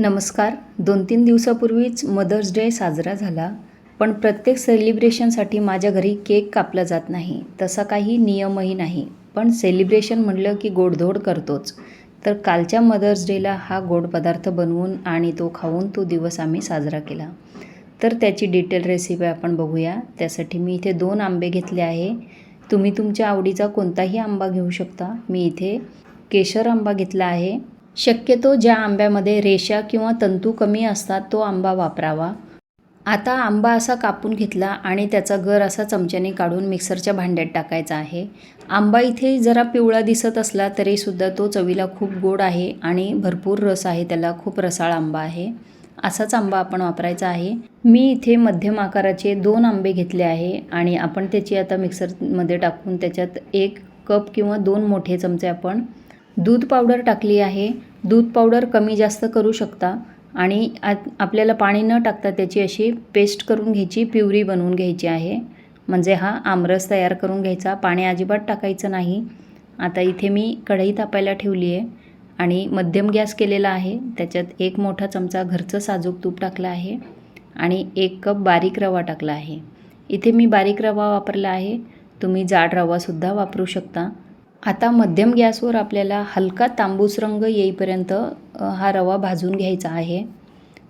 नमस्कार. दोन तीन दिवसापूर्वीच मदर्स डे साजरा झाला पण प्रत्येक सेलिब्रेशनसाठी माझ्या घरी केक कापला जात नाही. तसा काही नियमही नाही. पण सेलिब्रेशन म्हटलं की गोडधोड करतोच. तर कालच्या मदर्स डेला हा गोड पदार्थ बनवून आणि तो खाऊन तो दिवस आम्ही साजरा केला. तर त्याची डिटेल रेसिपी आपण बघूया. त्यासाठी मी इथे दोन आंबे घेतले आहे. तुम्ही तुमच्या आवडीचा कोणताही आंबा घेऊ शकता. मी इथे केशर आंबा घेतला आहे. शक्यतो ज्या आंब्यामध्ये रेषा किंवा तंतू कमी असतात तो आंबा वापरावा. आता आंबा असा कापून घेतला आणि त्याचा गर असा चमच्याने काढून मिक्सरच्या भांड्यात टाकायचा आहे. आंबा इथे जरा पिवळा दिसत असला तरीसुद्धा तो चवीला खूप गोड आहे आणि भरपूर रस आहे त्याला खूप रसाळ आंबा आहे. असाच आंबा आपण वापरायचा आहे. मी इथे मध्यम आकाराचे दोन आंबे घेतले आहे आणि आपण त्याची आता मिक्सरमध्ये टाकून त्याच्यात एक कप किंवा दोन मोठे चमचे आपण दूध पावडर टाकली आहे. दूध पावडर कमी जास्त करू शकता आणि आत आपल्याला पाणी न टाकता त्याची अशी पेस्ट करून घ्यायची प्युरी बनवून घ्यायची आहे. म्हणजे हा आमरस तयार करून घ्यायचा. पाणी अजिबात टाकायचं नाही. आता इथे मी कढई तापायला ठेवली आहे आणि मध्यम गॅस केलेला आहे. त्याच्यात एक मोठा चमचा घरचं साजूक तूप टाकलं आहे आणि एक कप बारीक रवा टाकला आहे. इथे मी बारीक रवा वापरला आहे. तुम्ही जाड रवासुद्धा वापरू शकता. आता मध्यम गॅसवर आपल्याला हलका तांबूस रंग येईपर्यंत हा रवा भाजून घ्यायचा आहे.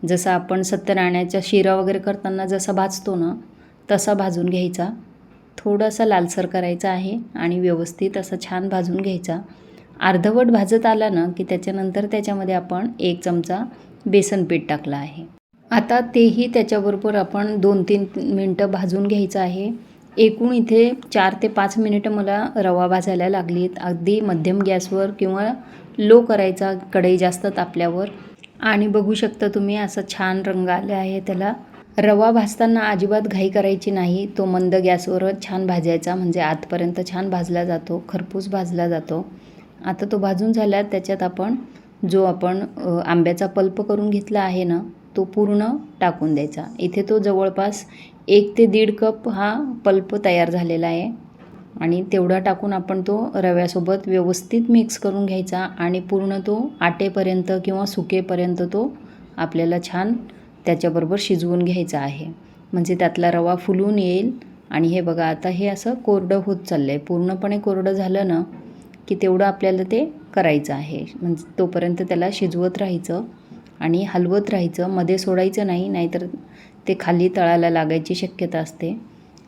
जसं आपण सत्यनारायणाच्या शिरा वगैरे करताना जसा भाजतो ना तसा भाजून घ्यायचा. थोडासा लालसर करायचा आहे आणि व्यवस्थित असं छान भाजून घ्यायचा. अर्धवट भाजत आला ना की त्याच्यानंतर त्याच्यामध्ये आपण एक चमचा बेसन पीठ टाकलं आहे. आता तेही त्याच्याबरोबर आपण दोन तीन मिनटं भाजून घ्यायचं आहे. एकूण इथे चार ते पाच मिनिटं मला रवा भाजायला लागली आहेत अगदी मध्यम गॅसवर किंवा लो करायचा कढई जास्त तापल्यावर. आणि बघू शकता तुम्ही असा छान रंग आले आहे. त्याला रवा भाजताना अजिबात घाई करायची नाही. तो मंद गॅसवरच छान भाजायचा. म्हणजे आतपर्यंत छान भाजला जातो. खरपूस भाजला जातो. आता तो भाजून झाला त्याच्यात आपण जो आपण आंब्याचा पल्प करून घेतला आहे ना तो पूर्ण टाकून द्यायचा. इथे तो जवळपास एक ते दीड कप हा पल्प तयार झालेला आहे. आणि तेवढा टाकून आपण तो रव्यासोबत व्यवस्थित मिक्स करून घ्यायचा आणि पूर्ण तो आटेपर्यंत किंवा सुकेपर्यंत तो आपल्याला छान त्याच्याबरोबर शिजवून घ्यायचा आहे. म्हणजे त्यातला रवा फुलून येईल. आणि हे बघा आता हे असं कोरडं होत चाललं आहे पूर्णपणे कोरडं झालं ना की तेवढं आपल्याला ते करायचं आहे. म्हणजे तोपर्यंत त्याला शिजवत राहायचं. आणि हलवत राहायचं मध्ये सोडायचं नाही नाहीतर ते खाली तळाला लागायची शक्यता असते.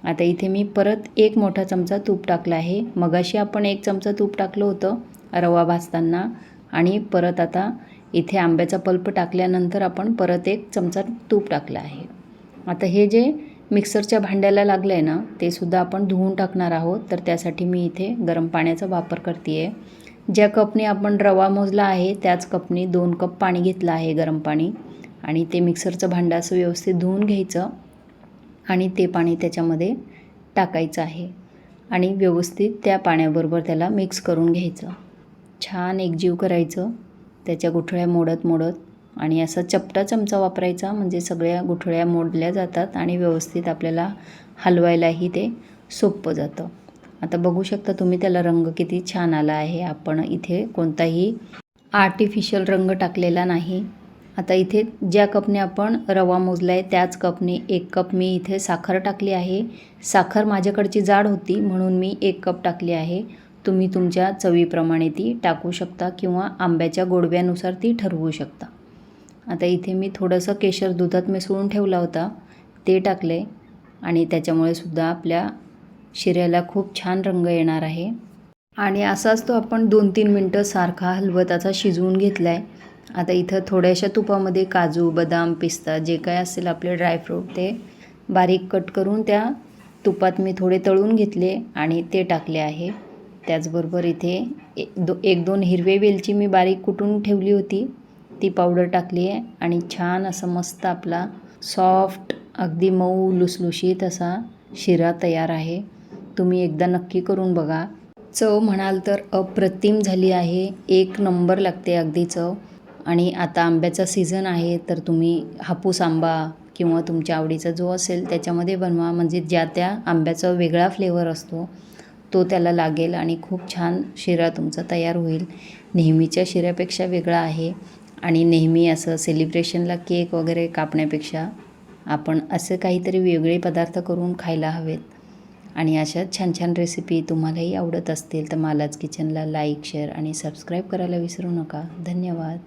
आता इथे मी परत एक मोठा चमचा तूप टाकला आहे. मगाशी आपण एक चमचा तूप टाकलं होतं रवा भाजताना. आणि परत आता इथे आंब्याचा पल्प टाकल्यानंतर आपण परत एक चमचा तूप टाकला आहे. आता हे जे मिक्सरच्या भांड्याला लागलं आहे ना ते सुद्धा आपण धुवून टाकणार आहोत. तर त्यासाठी मी इथे गरम पाण्याचा वापर करते आहे ज्या कपने आपण रवा मोजला आहे त्याच कपने दोन कप पाणी घेतलं आहे गरम पाणी. आणि ते मिक्सरचं भांडं असं व्यवस्थित धुवून घ्यायचं. आणि ते पाणी त्याच्यामध्ये टाकायचं आहे. आणि व्यवस्थित त्या पाण्याबरोबर त्याला मिक्स करून घ्यायचं. छान एकजीव करायचं. त्याच्या गुठळ्या मोडत मोडत. आणि असा चपटा चमचा वापरायचा म्हणजे सगळ्या गुठळ्या मोडल्या जातात आणि व्यवस्थित आपल्याला हलवायलाही ते सोपं जातं. आता बघू शकता तुम्ही त्याला रंग किती छान आला आहे. आपण इथे कोणताही आर्टिफिशियल रंग टाकलेला नाही. आता इथे ज्या कपने आपण रवा मोजला आहे त्याच कपने एक कप मी इथे साखर टाकली आहे. साखर माझ्याकडची जाड होती म्हणून मी एक कप टाकली आहे. तुम्ही तुमच्या चवीप्रमाणे ती टाकू शकता किंवा आंब्याच्या गोडव्यानुसार ती ठरवू शकता. आता इथे मी थोडंसं केशर दुधात मिसळून ठेवला होता. ते टाकले आणि त्याच्यामुळे सुद्धा आपल्या शिऱ्याला खूप छान रंग येणार आहे. आणि असाच तो आपण दोन तीन मिनटं सारखा हलवत असा शिजवून घेतला आहे आता इथं थोड्याशा तुपामध्ये काजू बदाम पिस्ता जे काय असेल आपले ड्रायफ्रूट ते बारीक कट करून त्या तुपात मी थोडे तळून घेतले आणि ते टाकले आहे. त्याचबरोबर इथे एक दो एक दोन हिरवे वेलची मी बारीक कुटून ठेवली होती. ती पावडर टाकली आहे आणि छान असं मस्त आपला सॉफ्ट अगदी मऊ लुसलुशीत असा शिरा तयार आहे. तुम्ही एकदा नक्की करून बघा. चव म्हणाल तर अप्रतिम झाली आहे. एक नंबर लागते अगदी चव. आणि आता आंब्याचा सीझन आहे तर तुम्ही हापूस आंबा किंवा तुमच्या आवडीचा जो असेल त्याच्यामध्ये बनवा. म्हणजे ज्या त्या आंब्याचा वेगळा फ्लेवर असतो तो त्याला लागेल आणि खूप छान शिरा तुमचा तयार होईल. नेहमीच्या शिऱ्यापेक्षा वेगळा आहे. आणि नेहमी असं सेलिब्रेशनला केक वगैरे कापण्यापेक्षा आपण असे काहीतरी वेगळे पदार्थ करून खायला हवेत. आणि अशाच छान छान रेसिपी तुम्हालाही आवडत असतील तर मालाच किचनला लाईक शेअर आणि सबस्क्राईब करायला विसरू नका. धन्यवाद.